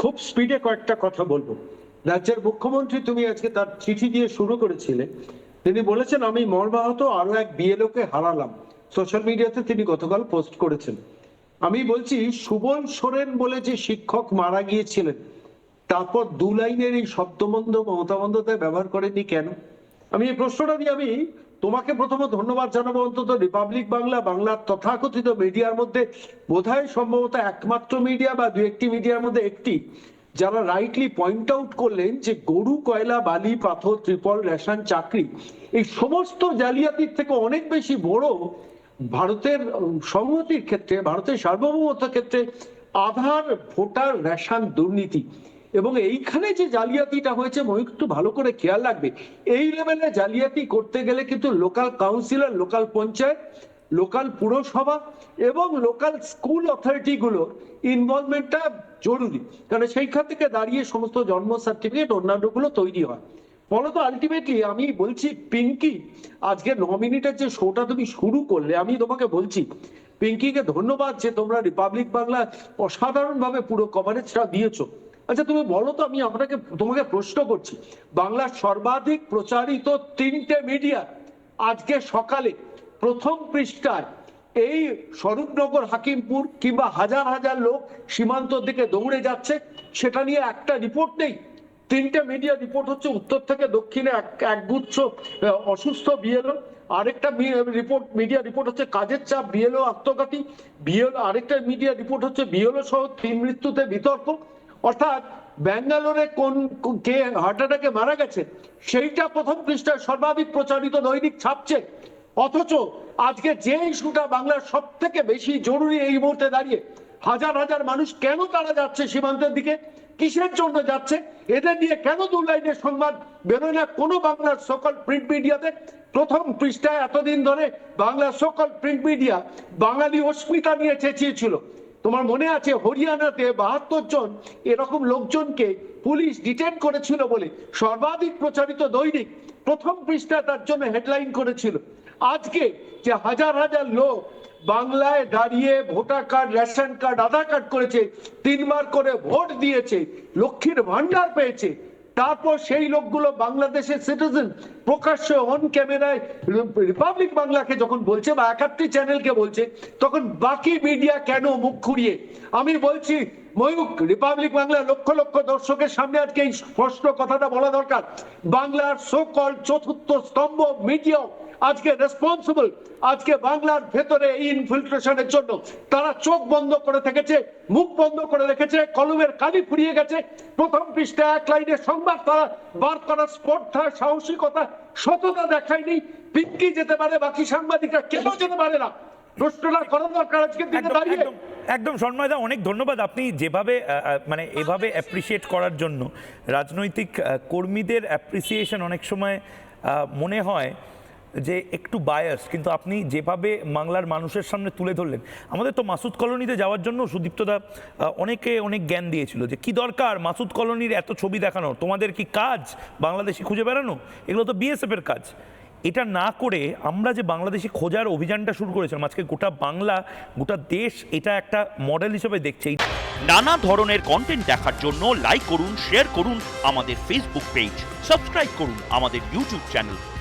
খুব স্পিডে কয়েকটা কথা বলব। রাজ্যের মুখ্যমন্ত্রী তুমি আজকে তার চিঠি দিয়ে শুরু করেছিলে। তিনি বলেছেন, আমি মর্মাহত আরও এক বিএলও কে হারালাম। সোশ্যাল মিডিয়াতে তিনি গতকাল পোস্ট করেছেন। আমি বলছি, সুবল সোরেন বলে যে শিক্ষক মারা গিয়েছিলেন, তারপর দু লাইনের এই শব্দবন্ধ মমতা বন্দ্যোপাধ্যায় ব্যবহার করেনি কেন? আমি এই প্রশ্নটা দিয়ে আমি তোমাকে প্রথমে ধন্যবাদ জানাব অন্তত রিপাবলিক বাংলা বাংলার তথাকথিত মিডিয়ার মধ্যে। বোধহয় সম্ভবত একমাত্র মিডিয়া বা দু একটি মিডিয়ার মধ্যে একটি, যারা রাইটলি পয়েন্ট আউট করলেন যে গরু, কয়লা, বালি, পাথর, ত্রিপল, রেশন, চাকরি, এই সমস্ত জালিয়াতির থেকে অনেক বেশি বড় ভারতের সংহতির ক্ষেত্রে, ভারতের সার্বভৌমত্বের ক্ষেত্রে আধার, ভোটার, রেশন দুর্নীতি। এবং এইখানে যে জালিয়াতিটা হয়েছে ময়ূক একটু ভালো করে খেয়াল রাখবে। এই লেভেলে জালিয়াতি করতে গেলে কিন্তু local councillor local panchayat local পুরসভা এবং লোকাল স্কুল অথরিটি গুলোর ইনভলভমেন্টটা জরুরি। কারণ সেইখান থেকে দাঁড়িয়ে সমস্ত জন্ম সার্টিফিকেট অন্যান্যগুলো তৈরি হয়। ফলত আলটিমেটলি আমি বলছি, পিঙ্কি, আজকে ন মিনিটের যে শোটা তুমি শুরু করলে, আমি তোমাকে বলছি, পিঙ্কিকে ধন্যবাদ যে তোমরা রিপাবলিক বাংলা অসাধারণ ভাবে পুরো কভারেজটা দিয়েছ। আচ্ছা তুমি বলো তো, আমি আপনাকে, তোমাকে প্রশ্ন করছি। বাংলার সর্বাধিক প্রচারিত তিনটে মিডিয়া আজকে সকালে প্রথম পৃষ্ঠায় এই স্বরূপনগর, হাকিমপুর কিংবা হাজার হাজার লোক সীমান্তর দিকে দৌড়ে যাচ্ছে। সেটা নিয়ে একটা রিপোর্ট নেই। তিনটে মিডিয়া রিপোর্ট হচ্ছে উত্তর থেকে দক্ষিণে এক- একগুচ্ছ অসুস্থ বিএলও। আরেকটা রিপোর্ট, মিডিয়া রিপোর্ট হচ্ছে কাজের চাপ, বিএলও আত্মঘাতী। বিএলও, আরেকটা মিডিয়া রিপোর্ট হচ্ছে বিএলও সহ তিন মৃত্যুতে বিতর্ক। অর্থাৎ ব্যাঙ্গালোরে কোন, কে হার্ট অ্যাটাকে মারা গেছে, সেইটা প্রথম পৃষ্ঠায় সর্বাধিক প্রচারিত দৈনিক ছাপছে। অথচ আজকে যে ইস্যুটা বাংলার সব থেকে বেশি জরুরি এই মুহূর্তে দাঁড়িয়ে, হাজার হাজার মানুষ কেন তারা যাচ্ছে সীমান্তের দিকে, কিসের জন্য যাচ্ছে, এদের নিয়ে কেন দু লাইনের সংবাদ বেরোয় না কোনো বাংলার সকল প্রিন্ট মিডিয়াতে প্রথম পৃষ্ঠায় এতদিন ধরে বাংলার সকল প্রিন্ট মিডিয়া বাঙালি অস্মিতা নিয়ে চেঁচিয়েছিল। তোমার মনে আছে হরিয়ানাতে বাহাত্তর জন এরকম লোকজনকে পুলিশ ডিটেন করেছিল বলে সর্বাধিক প্রচারিত দৈনিক প্রথম পৃষ্ঠা তার জন্য হেডলাইন করেছিল। আজকে যে হাজার হাজার লোক বাংলায় দাঁড়িয়ে voter card, ration card, Aadhaar card করেছে, তিনবার করে ভোট দিয়েছে, লক্ষ্মীর ভান্ডার পেয়েছে তারপর সেই লোকগুলো বাংলাদেশের সিটিজেন প্রকাশ্যে অন ক্যামেরায় রিপাবলিক বাংলাকে যখন বলছে বা একাত্রি চ্যানেলকে বলছে, তখন বাকি মিডিয়া কেন মুখ খুঁড়িয়ে? আমি বলছি ময়ূক রিপাবলিক বাংলার লক্ষ লক্ষ দর্শকের সামনে আজকে এই স্পষ্ট কথাটা বলা দরকার। বাংলার সকল চতুর্থ স্তম্ভ মিডিয়া আজকে রেসপন্সিবল আজকে বাংলার ভেতরে এই ইনফিল্ট্রেশনের জন্য তারা চোখ বন্ধ করে থেকেছে মুখ বন্ধ করে রেখেছে কলমের কালি ফুরিয়ে গেছে। প্রথম পৃষ্ঠা এক লাইনে সংবাদ তারা বার করার স্পর্ধা সাহসিকতা সততা দেখায়নি। পিঙ্কি যেতে পারে বাকি সাংবাদিকরা কেন যেতে পারে না? প্রশ্নটা করা দরকার আজকে দিনে একদম দাঁড়িয়ে। একদম একদম সন্ময়দা অনেক ধন্যবাদ। আপনি যেভাবে মানে এভাবে অ্যাপ্রিসিয়েট করার জন্য রাজনৈতিক কর্মীদের অ্যাপ্রিসিয়েশন অনেক সময় আহ, মনে হয় যে একটু বায়াস কিন্তু আপনি যেভাবে বাংলার মানুষের সামনে তুলে ধরলেন, আমাদের তো মাসুদ কলোনিতে যাওয়ার জন্য সুদীপ্তদা অনেকে অনেক জ্ঞান দিয়েছিল যে কি দরকার মাসুদ কলোনির এত ছবি দেখানো তোমাদের কি কাজ বাংলাদেশি খুঁজে বেড়ানো? এগুলো তো বিএসএফ এর কাজ। এটা না করে আমরা যে বাংলাদেশি খোঁজার অভিযানটা শুরু করেছিলাম, আজকে গোটা বাংলা, গোটা দেশ এটা একটা মডেল হিসেবে দেখছে। নানা ধরনের কন্টেন্ট দেখার জন্য লাইক করুন শেয়ার করুন আমাদের ফেসবুক পেজ সাবস্ক্রাইব করুন আমাদের ইউটিউব চ্যানেল